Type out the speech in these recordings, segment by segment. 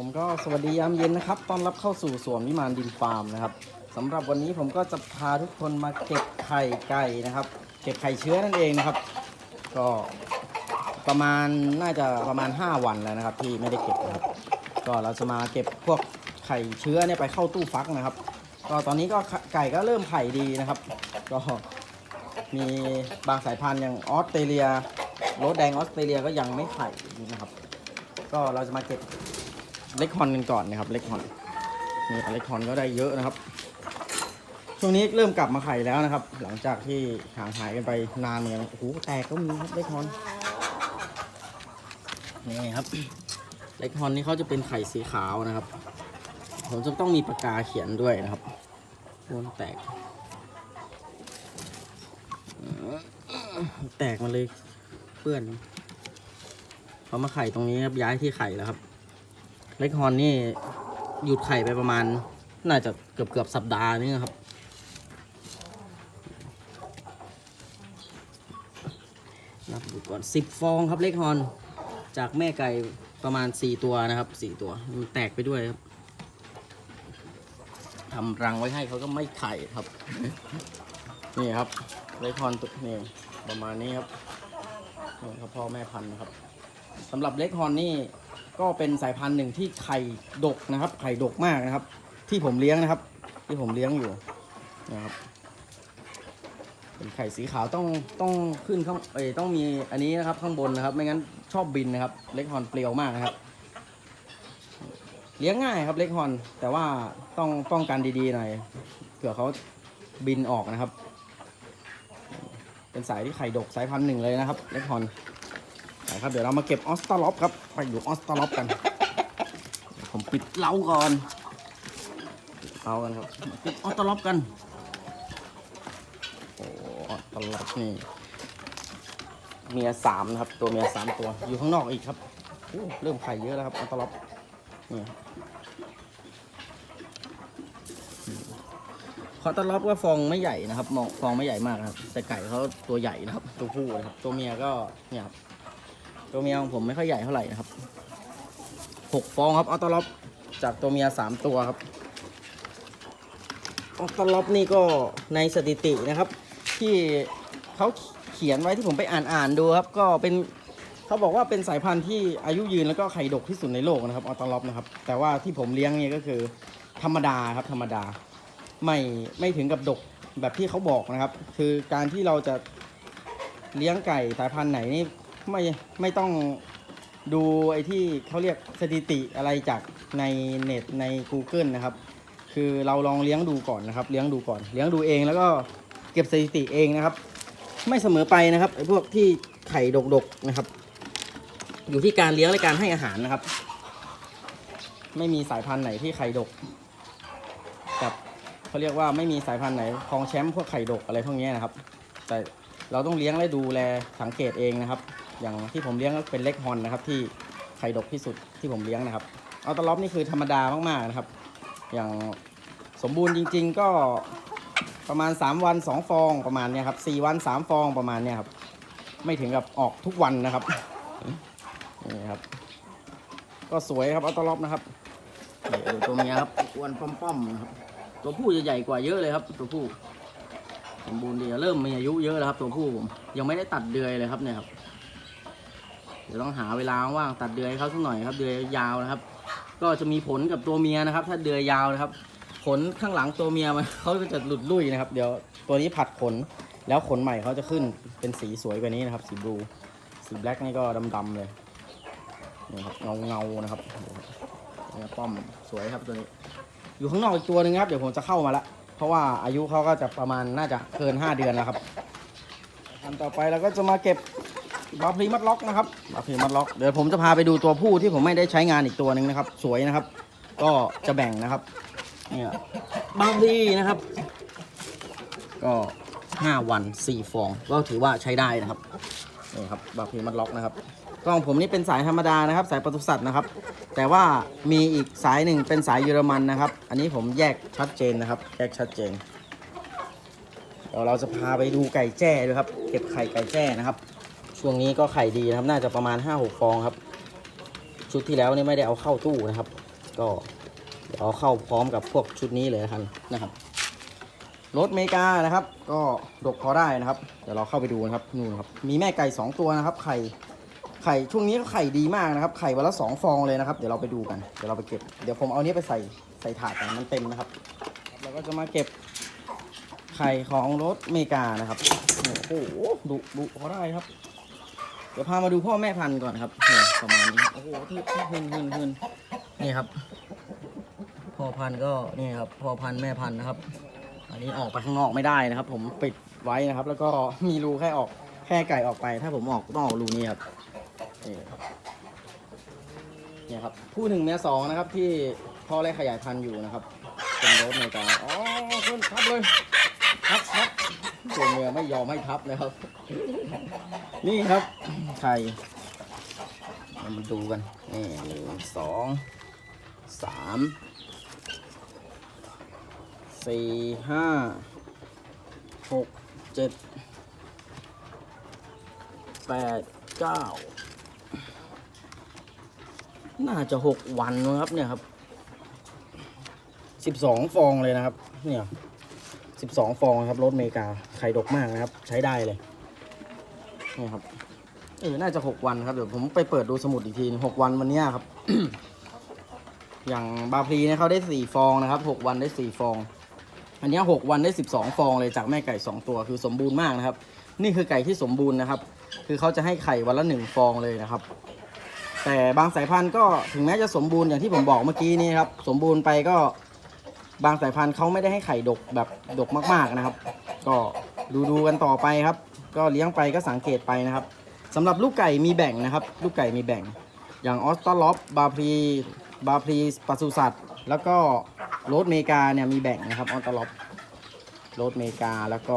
ผมก็สวัสดียามเย็นนะครับ ต้อนรับเข้าสู่สวนวิมานดินฟาร์มนะครับสำหรับวันนี้ผมก็จะพาทุกคนมาเก็บไข่ไก่นะครับ เก็บไข่เชื้อนั่นเองนะครับ ก็ประมาณน่าจะประมาณ 5 วันแล้วนะครับ ที่ไม่ได้เก็บนะครับ ก็เราจะมาเก็บพวกไข่เชื้อเนี่ยไปเข้าตู้ฟักนะครับ ก็ตอนนี้ก็ไก่ก็เริ่มไข่ดีนะครับ ก็มีบางสายพันธุ์อย่างออสเตรเลียโรสแดงออสเตรเลียก็ยังไม่ไข่นะครับ ก็เราจะมาเก็บ เล็กฮอนกันก่อนนะครับ เล็กฮอนนี่เล็กฮอนก็ได้เยอะนะครับ ช่วงนี้เริ่มกลับมาไข่แล้วนะครับ หลังจากที่ห่างหายกันไปนานเหมือนกันโอ้โหแตกก็มีครับเล็กฮอนนี่ครับ เล็กฮอนนี่เขาจะเป็นไข่สีขาวนะครับ ผมจะต้องมีปากกาเขียนด้วยนะครับโวนแตก แตกมาเลยเปื้อนเขามาไข่ตรงนี้ครับย้ายที่ไข่แล้วครับ เล็กฮอนนี่หยุดไข่ไปประมาณ น่าจะเกือบเกือบสัปดาห์นึงครับ นับดูก่อนสิบฟองครับเล็กฮอน จากแม่ไก่ประมาณสี่ตัวนะครับสี่ตัวมันแตกไปด้วยครับทำรังไว้ให้เขาก็ไม่ไข่ครับ นี่ครับเล็กฮอนตัวนี่ประมาณนี้ครับนี่ครับพ่อแม่พันธุ์นะครับสำหรับเล็กฮอนนี่ ก็เป็นสายพันธุ์หนึ่งที่ไข่ดกนะครับ ไข่ดกมากนะครับ ที่ผมเลี้ยงนะครับ ที่ผมเลี้ยงอยู่นะครับ เป็นไข่สีขาวต้องต้องขึ้นข้างเอ้ยต้องมีอันนี้นะครับข้างบนนะครับ ไม่งั้นชอบบินนะครับ เล็กฮอนเปลียวมากนะครับ เลี้ยงง่ายครับเล็กฮอน แต่ว่าต้องป้องกันดีๆหน่อยเผื่อเขาบินออกนะครับ เป็นสายที่ไข่ดกสายพันธุ์หนึ่งเลยนะครับ เล็กฮอน นะครับเดี๋ยวเรามาเก็บออสตาล็อปครับไปอยู่ออสตาล็อปกันผมปิดเล้าก่อนเล้ากันครับปิดออสตาล็อปกันโอ้ตาล็อดนี่เมียสามนะครับ ตัวเมียสามตัวอยู่ข้างนอกอีกครับเริ่มไข่เยอะแล้วครับอัลตาล็อปนี่คอตล็อปก็ฟองไม่ใหญ่นะครับมองฟองไม่ใหญ่มากครับแต่ไก่เขาตัวใหญ่นะครับ ตัวผู้นะครับ ตัวเมียก็เนี่ยครับ ตัวเมียของผมไม่ค่อยใหญ่เท่าไหร่นะครับหกฟองครับอัลตลอปจากตัวเมียสามตัวครับออกตลบนี่ก็ในสถิตินะครับ ที่เขาเขียนไว้ที่ผมไปอ่านอ่านดูครับก็เป็นเขาบอกว่าเป็นสายพันธุ์ที่อายุยืนแล้วก็ไข่ดกที่สุดในโลกนะครับออตลบนะครับ แต่ว่าที่ผมเลี้ยงเนี่ยก็คือธรรมดาครับธรรมดา ไม่ไม่ถึงกับดกแบบที่เขาบอกนะครับ คือการที่เราจะเลี้ยงไก่สายพันธุ์ไหนนี่ ไม่ไม่ต้องดูไอ้ที่เขาเรียกสถิติอะไรจากในเน็ตใน Google นะครับ คือเราลองเลี้ยงดูก่อนนะครับ เลี้ยงดูก่อน เลี้ยงดูเองแล้วก็เก็บสถิติเองนะครับ ไม่เสมอไปนะครับไอ้พวกที่ไข่ดกๆนะครับ อยู่ที่การเลี้ยงและการให้อาหารนะครับ ไม่มีสายพันธุ์ไหนที่ไข่ดกกับเขาเรียกว่าไม่มีสายพันธุ์ไหนครองแชมป์พวกไข่ดกอะไรพวกนี้นะครับ แต่เราต้องเลี้ยงและดูแลสังเกตเองนะครับ อย่างที่ผมเลี้ยงก็เป็นเล็กฮอนนะครับ ที่ไข่ดกที่สุดที่ผมเลี้ยงนะครับ เอาตลอปนี่คือธรรมดามากๆนะครับ อย่างสมบูรณ์จริง ๆ ก็ประมาณ 3 วัน 2 ฟองประมาณเนี้ยครับ4วัน 3 ฟองประมาณเนี้ยครับ ไม่ถึงกับออกทุกวันนะครับนี่ครับ ก็สวยครับอัลตลอปนะครับดูตัวเมียครับอ้วนป้อมๆนะครับตัวผู้จะใหญ่กว่าเยอะเลยครับ ตัวผู้สมบูรณ์ดีเริ่มมีอายุเยอะแล้วครับ ตัวผู้ผมยังไม่ได้ตัดเดือยเลยครับเนี่ยครับ เดี๋ยวต้องหาเวลาว่างตัดเดือยเขาสักหน่อยครับเดือยยาวนะครับ ก็จะมีผลกับตัวเมียนะครับ ถ้าเดือยยาวนะครับ ขนข้างหลังตัวเมียมันเขาก็จะหลุดลุ่ยนะครับ เดี๋ยวตัวนี้ผัดขนแล้วขนใหม่เขาจะขึ้นเป็นสีสวยกว่านี้นะครับ สีบลูสีแบล็กนี่ก็ดำๆเลยนี่ครับเงาเงานะครับนี่ป้อมสวยครับตัวนี้ อยู่ข้างนอกอีกตัวหนึ่งครับเดี๋ยวผมจะเข้ามาละเพราะว่าอายุเขาก็จะประมาณน่าจะเกิน 5 เดือนแล้วครับอันต่อไปเราก็จะมาเก็บ บาพลีมัดล็อกนะครับบาพลีมัดล็อกเดี๋ยวผมจะพาไปดูตัวผู้ที่ผมไม่ได้ใช้งานอีกตัวหนึ่งนะครับ สวยนะครับ ก็จะแบ่งนะครับเนี่ยบางทีนะครับ ก็5วัน4ฟองก็ถือว่าใช้ได้นะครับนี่ครับบาพีมัดล็อกนะครับกล้องผมนี่เป็นสายธรรมดานะครับ สายปศุสัตว์นะครับ แต่ว่ามีอีกสายหนึ่งเป็นสายเยอรมันนะครับ อันนี้ผมแยกชัดเจนนะครับ แยกชัดเจนเดี๋ยวเราจะพาไปดูไก่แจ้ด้วยครับ เก็บไข่ไก่แจ้นะครับ ช่วงนี้ก็ไข่ดีนะครับ น่าจะประมาณ 5-6 ฟองครับ ชุดที่แล้วนี่ไม่ได้เอาเข้าตู้นะครับ ก็เดี๋ยวเอาเข้าพร้อมกับพวกชุดนี้เลยครับนะครับรถเมกานะครับ ก็ดกพอได้นะครับ เดี๋ยวเราเข้าไปดูนะครับนู่นครับ มีแม่ไก่ 2 ตัวนะครับ ไข่ไข่ช่วงนี้ไข่ดีมากนะครับ ไข่วันละสองฟองเลยนะครับ เดี๋ยวเราไปดูกัน เดี๋ยวเราไปเก็บ เดี๋ยวผมเอาเนี้ยไปใส่ใส่ถาดกันมันเต็มนะครับ เราก็จะมาเก็บไข่ของรถเมกานะครับ โอ้โหดุดุพอได้ครับ ดี๋ยวพามาดูพ่อแม่พันธุ์ก่อนครับเนี่ยประมาณนี้ โอ้โหที่ที่พื้นพื้นพื้นนี่ครับ พ่อพันธุ์ก็นี่ครับ พ่อพันธุ์แม่พันธุ์นะครับ อันนี้ออกไปข้างนอกไม่ได้นะครับ ผมปิดไว้นะครับ แล้วก็มีรูแค่ออกแค่ไก่ออกไป ถ้าผมออกต้องออกรูนี้ครับนี่เนี่ยครับผู้หนึ่งเมียสองนะครับ ที่พ่อแรกขยายพันธุ์อยู่นะครับเป็นรถเมกาอ๋อขึ้นทับเลยทับทับ ตัวเมียไม่ยอมให้ทับนะครับ นี่ครับไข่เรามาดูกัน นี่หนึ่งสองสามสี่ห้าหกเจ็ดแปดเก้าน่าจะหกวันนะครับเนี่ยครับสิบสองฟองเลยนะครับ เนี่ย สิบสองฟองนะครับรถเมกาไข่ดกมากนะครับ ใช้ได้เลยนี่ครับเออน่าจะหกวันครับเดี๋ยวผมไปเปิดดูสมุดอีกทีหกวันวันนี้ครับ อย่างบาพลีเนี่ยเขาได้สี่ฟองนะครับหกวันได้สี่ฟอง อันนี้ยหกวันได้สิบสองฟองเลยจากแม่ไก่สองตัวคือสมบูรณ์มากนะครับ นี่คือไก่ที่สมบูรณ์นะครับ คือเขาจะให้ไข่วันละหนึ่งฟองเลยนะครับแต่บางสายพันธุ์ก็ถึงแม้จะสมบูรณ์อย่างที่ผมบอกเมื่อกี้นี้ครับ สมบูรณ์ไปก็ บางสายพันธุ์เขาไม่ได้ให้ไข่ดกแบบดกมากๆนะครับ ก็ดูดูกันต่อไปครับ ก็เลี้ยงไปก็สังเกตไปนะครับสำหรับลูกไก่มีแบ่งนะครับ ลูกไก่มีแบ่ง อย่างออสตาล็อปบาพรีบาพรีปศุสัตว์ แล้วก็โรสเมกาเนี่ยมีแบ่งนะครับออสตาล็อปโรสเมกาแล้วก็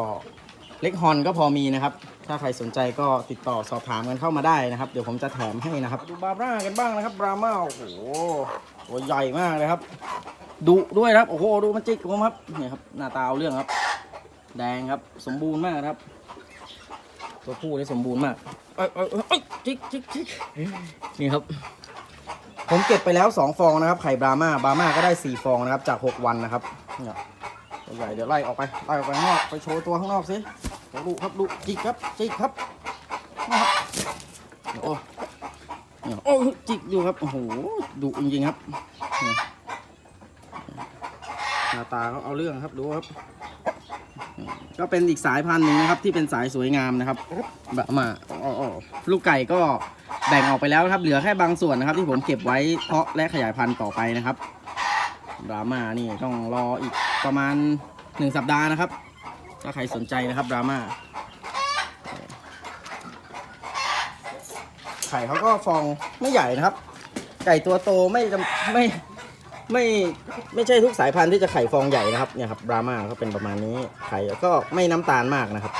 เล็กฮอนก็พอมีนะครับ ถ้าใครสนใจก็ติดต่อสอบถามกันเข้ามาได้นะครับ เดี๋ยวผมจะแถมให้นะครับ ดูบาร่ากันบ้างนะครับบรามาโอ้โหตัวใหญ่มากเลยครับ ดุด้วยครับ โอ้โห ดูมันจิกผมครับ เนี่ยครับ หน้าตาเอาเรื่องครับ แดงครับ สมบูรณ์มากครับ ตัวผู้ได้สมบูรณ์มากเอ้ยเอ้ยเอ้ยจิกจิกจิกนี่ครับ ผมเก็บไปแล้ว 2 ฟองนะครับ ไข่บรามาบรามาก็ได้ 4 ฟองนะครับ จาก 6 วันนะครับเนี่ยตัวใหญ่เดี๋ยวไล่ออกไป ไล่ออกไปข้างนอก ไปโชว์ตัวข้างนอกสิดุครับดุจิกครับ จิกครับนะครับโอ้โอ้จิกอยู่ครับ โอ้โหดุจริงๆครับาตาเขาเอาเรื่องครับดูครับ ก็เป็นอีกสายพันธุ์หนึ่งนะครับ ที่เป็นสายสวยงามนะครับแบบมาอ๋อๆลูกไก่ก็แบ่งออกไปแล้วครับ เหลือแค่บางส่วนนะครับ ที่ผมเก็บไว้เพาะและขยายพันธุ์ต่อไปนะครับดราม่านี่ต้องรออีกประมาณหนึ่งสัปดาห์นะครับ ถ้าใครสนใจนะครับดราม่าไข่เขาก็ฟองไม่ใหญ่นะครับ ไก่ตัวโตไม่ไม่ ไม่ไม่ใช่ทุกสายพันธุ์ที่จะไข่ฟองใหญ่นะครับเนี่ยครับบรามาก็เป็นประมาณนี้ไข่ก็ไม่น้ำตาลมากนะครับ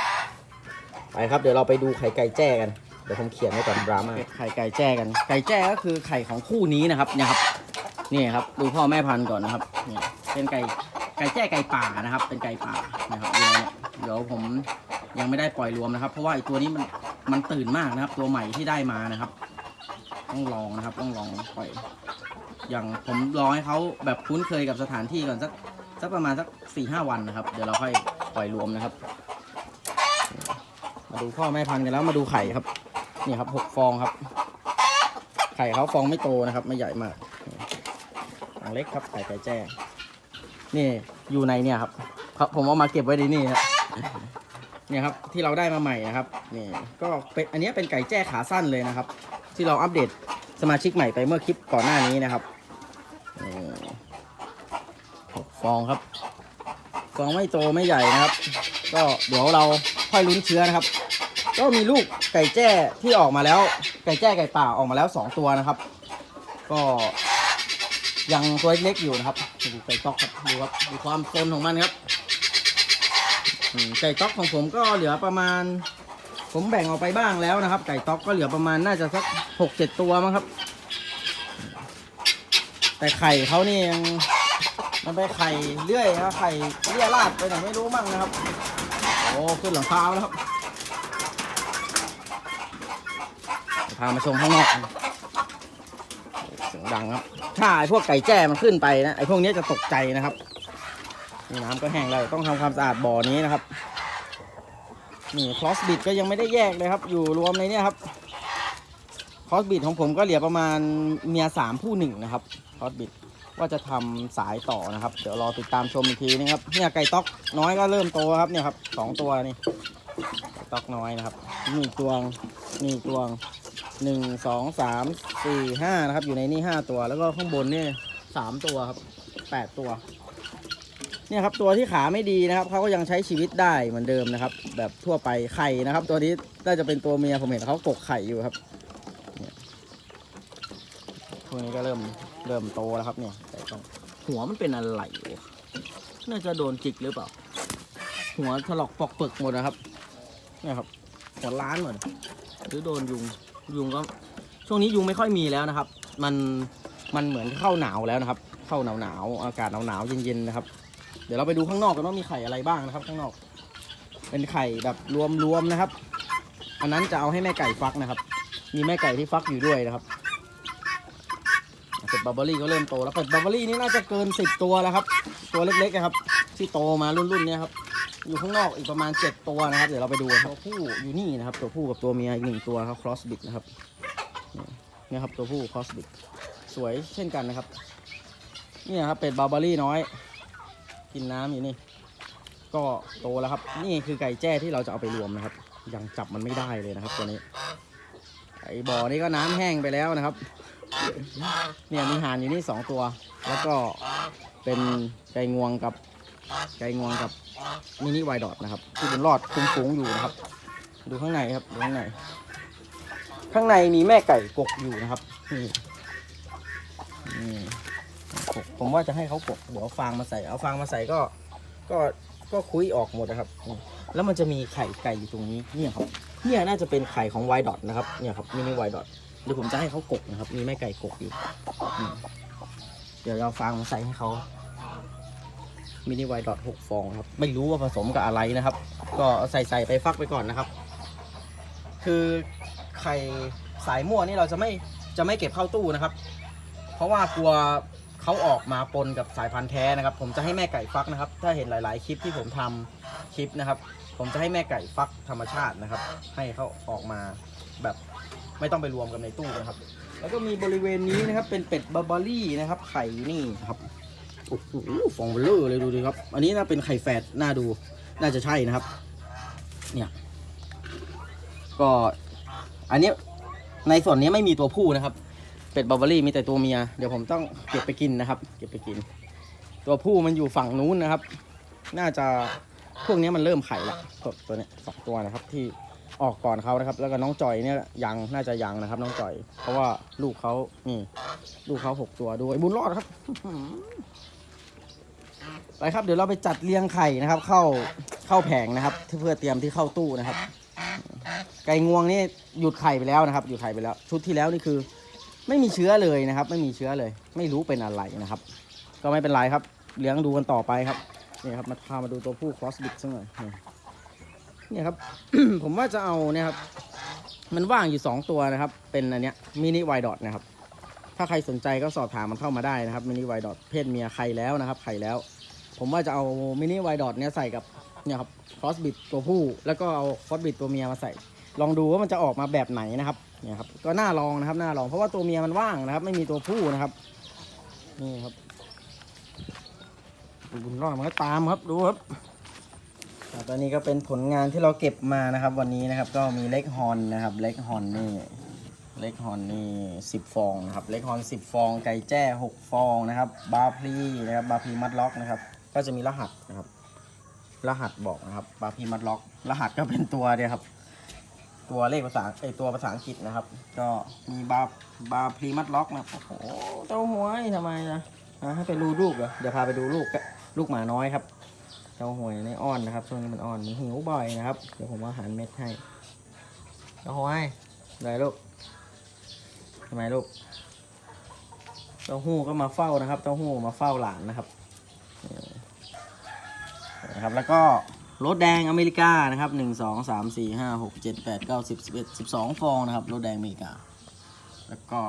ไปครับเดี๋ยวเราไปดูไข่ไก่แจ้กันเดี๋ยวผมเขียนไว้ก่อนบรามาไข่ไก่แจ้กัน ไก่แจ้ก็คือไข่ของคู่นี้นะครับเนี่ยครับนี่ครับดูพ่อแม่พันธุ์ก่อนนะครับเนี่ยเป็นไก่ไก่แจ้ไก่ป่านะครับ เป็นไก่ป่านะครับเดี๋ยวผมยังไม่ได้ปล่อยรวมนะครับ เพราะว่าไอตัวนี้มันมันตื่นมากนะครับ ตัวใหม่ที่ได้มานะครับ ต้องลองนะครับ ต้องลองปล่อย อย่างผมรอให้เขาแบบคุ้นเคยกับสถานที่ก่อนสักสักประมาณสักสี่ห้าวันนะครับ เดี๋ยวเราค่อยปล่อยรวมนะครับ มาดูพ่อแม่พันธุ์กันแล้วมาดูไข่ครับ นี่ครับหกฟองครับ ไข่เขาฟองไม่โตนะครับ ไม่ใหญ่มากฟองเล็กครับไข่ไก่แจ้ นี่อยู่ในเนี่ยครับครับผมเอามาเก็บไว้ในนี่ครับเนี่ยครับที่เราได้มาใหม่นะครับนี่ก็เป็นอันนี้เป็นไก่แจ้ขาสั้นเลยนะครับ ที่เราอัปเดตสมาชิกใหม่ไปเมื่อคลิปก่อนหน้านี้นะครับ หกฟองครับฟองไม่โตไม่ใหญ่นะครับ ก็เดี๋ยวเราค่อยลุ้นเชื้อนะครับ ก็มีลูกไก่แจ้ที่ออกมาแล้ว ไก่แจ้ไก่ป่าออกมาแล้วสองตัวนะครับ ก็ยังตัวเล็กๆอยู่นะครับดูไก่ต๊อกครับดูครับดูความโซนของมันครับไก่ต๊อกของผมก็เหลือประมาณ ผมแบ่งออกไปบ้างแล้วนะครับ ไก่ต๊อกก็เหลือประมาณน่าจะสักหกเจ็ดตัวมั้งครับ แต่ไข่เขานี่ยังมันไปไข่เลื่อยนะไข่เลี่ยราดไปไหนไม่รู้มั่งนะครับ โอ้ขึ้นหลังคาแล้วครับพามาชมข้างนอกเสียงดังครับ ถ้าไอพวกไก่แจ้มันขึ้นไปนะไอ้พวกนี้จะตกใจนะครับนี่น้ำก็แห้งแล้วต้องทำความสะอาดบ่อนี้นะครับนี่คลอสบิดก็ยังไม่ได้แยกเลยครับ อยู่รวมในนี้ครับคลอสบิดของผมก็เหลือประมาณเมียสามผู้หนึ่งนะครับ คลอสบิดว่าจะทำสายต่อนะครับ เดี๋ยวรอติดตามชมอีกทีนะครับเนี่ยไก่ต๊อกน้อยก็เริ่มโตครับเนี่ยครับสองตัวนี่ไก่ต๊อกน้อยนะครับนี่ตัวงนี่ตัวงหนึ่งสองสามสี่ห้านะครับ อยู่ในนี่ห้าตัว แล้วก็ข้างบนนี่สามตัวครับแปดตัว เนี่ยครับตัวที่ขาไม่ดีนะครับเขาก็ยังใช้ชีวิตได้เหมือนเดิมนะครับ แบบทั่วไปไข่นะครับ ตัวนี้น่าจะเป็นตัวเมียผมเห็นเขากกไข่อยู่ครับพวกนี้ก็เริ่ม เริ่มโตแล้วครับเนี่ยแต่ต้องหัวมันเป็นอะไรน่าจะโดนจิกหรือเปล่า หัวถลอกปอกเปึกหมดนะครับเนี่ยครับ หัวล้านหมดหรือโดนยุงยุงก็ ช่วงนี้ยุงไม่ค่อยมีแล้วนะครับ มันมันเหมือนเข้าหนาวแล้วนะครับ เข้าหนาวหนาวอากาศหนาวหนาวเย็นๆนะครับ เดี๋ยวเราไปดูข้างนอกกันว่ามีไข่อะไรบ้างนะครับ ข้างนอก เป็นไข่แบบรวมๆนะครับ อันนั้นจะเอาให้แม่ไก่ฟักนะครับ มีแม่ไก่ที่ฟักอยู่ด้วยนะครับ บับเบอรี่ก็เริ่มโตแล้วเป็ดบับเบอรี่นี่น่าจะเกินสิบตัวแล้วครับ ตัวเล็กๆนะครับ ที่โตมารุ่นๆเนี้ยครับ อยู่ข้างนอกอีกประมาณเจ็ดตัวนะครับ เดี๋ยวเราไปดูตัวผู้อยู่นี่นะครับ ตัวผู้กับตัวเมียอีกหนึ่งตัวครับ cross bit นะครับเนี่ยครับตัวผู้ cross bit สวยเช่นกันนะครับ นี่ยครับเป็ดบาร์บารี่น้อย กินน้ำอยู่นี่ ก็โตแล้วครับ นี่คือไก่แจ้ที่เราจะเอาไปรวมนะครับ ยังจับมันไม่ได้เลยนะครับ ตัวนี้ ไอ้บ่อนี้ก็น้ำแห้งไปแล้วนะครับ เนี่ยมีห่านอยู่นี่สองตัว แล้วก็เป็นไก่งวงกับไก่งวงกับมินิไวดอทนะครับ ที่เป็นรอดคุ้มฟูงอยู่นะครับ ดูข้างในครับดูข้างใน ข้างในมีแม่ไก่กกอยู่นะครับนี่นี่กกผมว่าจะให้เขากกเดี๋ยวเอาฟางมาใส่เอาฟางมาใส่ก็ก็ก็คุยออกหมดนะครับ แล้วมันจะมีไข่ไก่อยู่ตรงนี้เนี่ยครับเนี่ยน่าจะเป็นไข่ของไวดอทนะครับเนี่ยครับมินิไวดอท ดี๋ยวผมจะให้เขากกนะครับ มีแม่ไก่กกอยู่ เดี๋ยวเอาฟางมาใส่ให้เขามินิไวดอทหกฟองครับ ไม่รู้ว่าผสมกับอะไรนะครับ ก็ใส่ใส่ไปฟักไปก่อนนะครับ คือไข่สายมั่วนี่เราจะไม่จะไม่เก็บเข้าตู้นะครับ เพราะว่ากลัวเขาออกมาปนกับสายพันธุ์แท้นะครับ ผมจะให้แม่ไก่ฟักนะครับ ถ้าเห็นหลาย ๆ คลิปที่ผมทำคลิปนะครับ ผมจะให้แม่ไก่ฟักธรรมชาตินะครับ ให้เขาออกมาแบบ ไม่ต้องไปรวมกันในตู้นะครับ แล้วก็มีบริเวณนี้นะครับ เป็นเป็ดบาร์บารี่นะครับ ไข่นี่ครับโอ้โหฟองเบลเลอร์เลยดูดิครับ อันนี้น่าเป็นไข่แฝดน่าดูน่าจะใช่นะครับ เนี่ย ก็อันนี้ในส่วนนี้ไม่มีตัวผู้นะครับ เป็ดบาร์บารี่มีแต่ตัวเมีย เดี๋ยวผมต้องเก็บไปกินนะครับ เก็บไปกิน ตัวผู้มันอยู่ฝั่งนู้นนะครับ น่าจะพวกนี้มันเริ่มไข่ละตัวตัวเนี้ยสองตัวนะครับที่ ออกก่อนเขานะครับ แล้วก็น้องจอยเนี่ยยังน่าจะยังนะครับ น้องจอย เพราะว่าลูกเขานี่ลูกเขาหกตัวด้วยบุญรอดครับไปครับเดี๋ยวเราไปจัดเรียงไข่นะครับ เข้าเข้าแผงนะครับเพื่อเตรียมที่เข้าตู้นะครับ ไก่งวงนี่หยุดไข่ไปแล้วนะครับ หยุดไข่ไปแล้ว ชุดที่แล้วนี่คือ ไม่มีเชื้อเลยนะครับ ไม่มีเชื้อเลย ไม่รู้เป็นอะไรนะครับ ก็ไม่เป็นไรครับ เลี้ยงดูกันต่อไปครับนี่ครับมาพามาดูตัวผู้ cross bit สักหน่อย เนี่ยครับ ผมว่าจะเอาเนี่ยครับ มันว่างอยู่ 2 ตัวนะครับ เป็นอันเนี้ยมินิไวดอทนะครับ ถ้าใครสนใจก็สอบถามมันเข้ามาได้นะครับมินิไวดอทเพศเมียไข่แล้วนะครับไข่แล้ว ผมว่าจะเอามินิไวดอทเนี่ยใส่กับเนี่ยครับ cross bit ตัวผู้ แล้วก็เอา cross bit ตัวเมียมาใส่ ลองดูว่ามันจะออกมาแบบไหนนะครับเนี่ยครับก็น่าลองนะครับน่าลองเพราะว่าตัวเมียมันว่างนะครับ ไม่มีตัวผู้นะครับนี่ครับดูบุญรอดมันก็ตามครับดูครับ ตอนนี้ก็เป็นผลงานที่เราเก็บมานะครับ วันนี้นะครับก็มีเล็กฮอนนะครับ เล็กฮอนนี่เล็กฮอนนี่สิบฟองนะครับ เล็กฮอนสิบฟอง ไก่แจ้หกฟองนะครับ บาพลีนะครับ บาพลีมัดล็อกนะครับ ก็จะมีรหัสนะครับ รหัสบอกนะครับ บาพลีมัดล็อก รหัสก็เป็นตัวเนี่ยครับ ตัวเลขภาษาไอตัวภาษาอังกฤษนะครับ ก็มีบาบาพีมัดล็อกนะโอ้โหเจ้าหวยทำไมนะอะให้ไปดูลูกเหรอเดี๋ยวพาไปดูลูกลูกหมาน้อยครับ เจ้าหวยในอ้อนนะครับช่วงนี้มันอ้อนมันหิวบ่อยนะครับ เดี๋ยวผมเอาหารเม็ดให้เจ้าหวยได้ลูกทำไมลูกเจ้าหู้ก็มาเฝ้านะครับเจ้าหู้มาเฝ้าหลานนะครับนะครับ แล้วก็รถแดงอเมริกานะครับหนึ่งสองสามสี่ห้าหกเจ็ดแปดเก้าสิบสิบเอ็ดสิบสองฟองนะครับรถแดงอเมริกา แล้วก็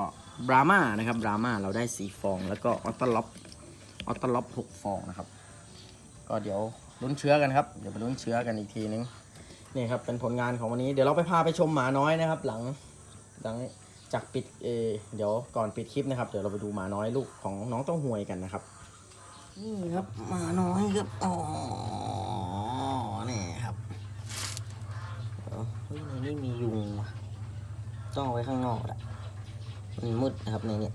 บรามานะครับบรามาเราได้สี่ฟอง แล้วก็ออตเตอร์ล็อปออตเตอร์ล็อปหกฟองนะครับ ก็เดี๋ยวลุ้นเชื้อกันครับ เดี๋ยวไปลุ้นเชื้อกันอีกทีนึงนี่ครับเป็นผลงานของวันนี้เดี๋ยวเราไปพาไปชมหมาน้อยนะครับ หลังหลังจากปิดเอเดี๋ยวก่อนปิดคลิปนะครับ เดี๋ยวเราไปดูหมาน้อยลูกของน้องเต้าหวยกันนะครับ นี่ครับหมาน้อยครับอ๋อนี่ครับเฮ้ยในนี้มียุงว่ะต้องเอาไว้ข้างนอกอะมันมืดนะครับในนี้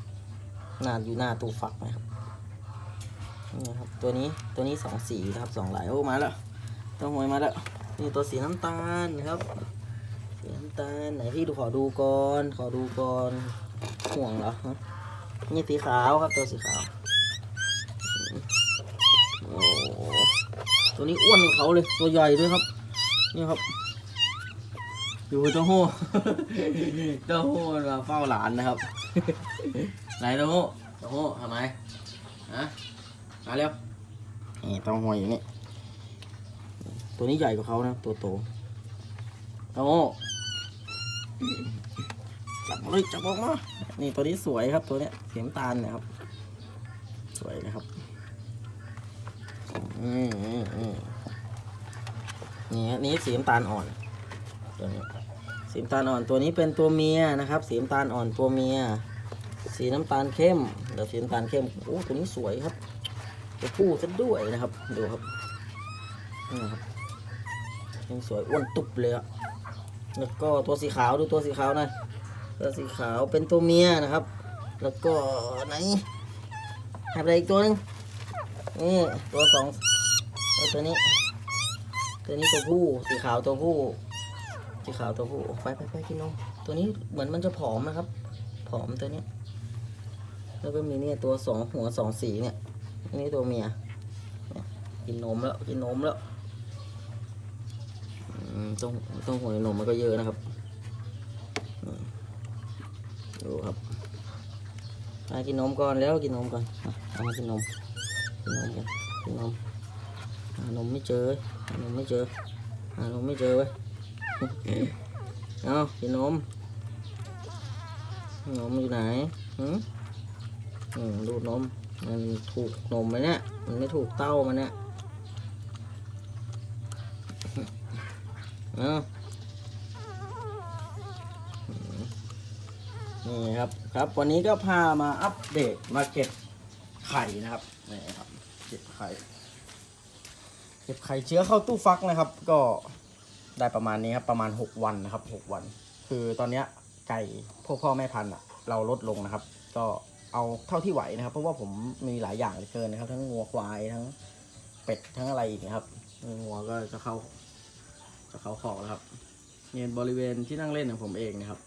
หน้าอยู่หน้าตู้ฟักนะครับ นี่ครับตัวนี้ตัวนี้สองสีนะครับสองลายโอ้มาแล้วเต้องหวยมาแล้วนี่ตัวสีน้ำตาลนะครับสีน้ำตาลไหนพี่ดูขอดูก่อนขอดูก่อนห่วงเหรอนี่สีขาวครับตัวสีขาวโอ้ตัวนี้อ้วนกว่าเขาเลยตัวใหญ่ด้วยครับนี่ครับดูเจ้าโห่เจ้าโห่มาเฝ้าหลานนะครับไหนเจ้าโห่เจ้าโห่ทำไมฮะ มาเร็วนี่เต้าหวยอยู่นี่ ตัวนี้ใหญ่กว่าเขานะ ตัวโตเจ้าโห่จับมาเลยจับออกมา นี่ตัวนี้สวยครับตัวเนี้ยสีน้ำตาลนะครับ สวยนะครับอืมอืมอืมนี่ฮะนี่สีน้ำตาลอ่อนตัวนี้สีน้ำตาลอ่อนตัวนี้เป็นตัวเมียนะครับ สีน้ำตาลอ่อนตัวเมีย สีน้ำตาลเข้มเดี๋ยวสีน้ำตาลเข้มโอ้ตัวนี้สวยครับ ตัวผู้ซะด้วยนะครับ ดูครับนี่ครับยังสวยอ้วนตุบเลยอะแล้วก็ตัวสีขาวดูตัวสีขาวหน่อยตัวสีขาวเป็นตัวเมียนะครับ แล้วก็ไหนให้ไปอีกตัวหนึงนี่ตัวสองตัวนี้ ตัวนี้ตัวผู้สีขาวตัวผู้สีขาวตัวผู้ไปไปไปกินนมตัวนี้เหมือนมันจะผอมนะครับ ผอมตัวนี้ แล้วก็มีเนี่ยตัวสองหัวสองสีเนี่ย นนี้ตัวเมียกินนมแล้วกินนมแล้วต้องต้องหัวนมมันก็เยอะนะครับดูครับมากินนมก่อนแล้วกินนมก่อนเอามากินนมกินนมกันกินนมหานมไม่เจอหานมไม่เจอหานมไม่เจอเว้ยเอากินนมนมอยู่ไหนหืมดูดนม มันถูกนมไหมเนี่ย มันไม่ถูกเต้ามันเนี่ยเอานี่ครับครับ วันนี้ก็พามาอัปเดตมาเก็บไข่นะครับนี่ครับเก็บไข่เก็บไข่เชื้อเข้าตู้ฟักนะครับ ก็ได้ประมาณนี้ครับประมาณ 6 วันนะครับ 6 วัน คือตอนเนี้ยไก่พวกพ่อแม่พันธุ์อะเราลดลงนะครับ ก็ เอาเท่าที่ไหวนะครับ เพราะว่าผมมีหลายอย่างเหลือเกินนะครับ ทั้งงัวควายทั้งเป็ดทั้งอะไรอีกนะครับงัวก็จะเข้า จะเข้าขอกแล้วครับเนี่ยบริเวณที่นั่งเล่นของผมเองนะครับ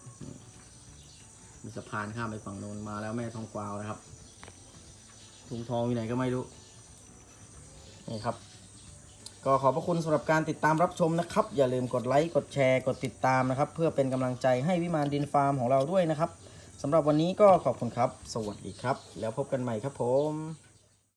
มีสะพานข้ามไปฝั่งโน้นมาแล้วแม่ทองกวาวนะครับถุงทองอยู่ไหนก็ไม่รู้นี่ครับ ก็ขอบพระคุณสำหรับการติดตามรับชมนะครับ อย่าลืมกดไลค์กดแชร์กดติดตามนะครับ เพื่อเป็นกำลังใจให้วิมานดินฟาร์มของเราด้วยนะครับ สำหรับวันนี้ก็ขอบคุณครับ สวัสดีครับ แล้วพบกันใหม่ครับผม